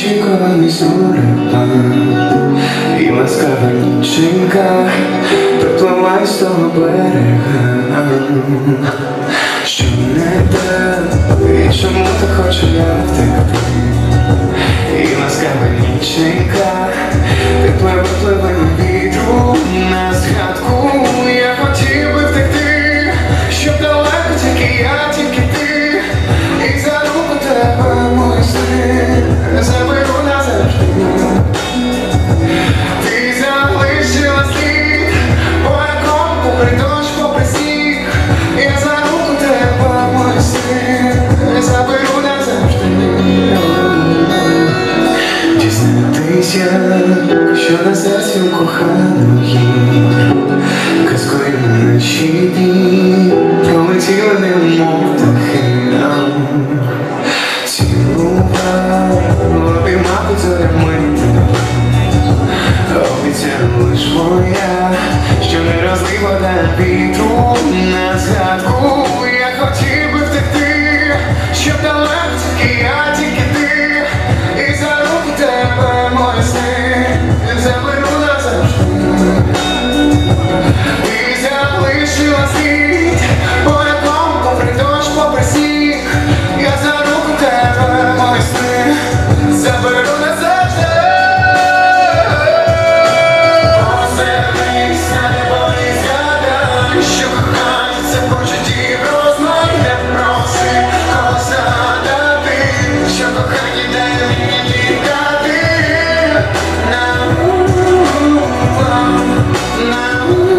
прихований зорепад І ласкава нічинка Припливай з того берега. Що не так, і чому ти хочеш я втекти? І ласкава ніченька вихідні пролетіли немов птахи нам Цілувала, обіймати зорями Обіцяла ж моя, що не розлива на вітру на згадку Я хотів би втекти, щоб далеко я time.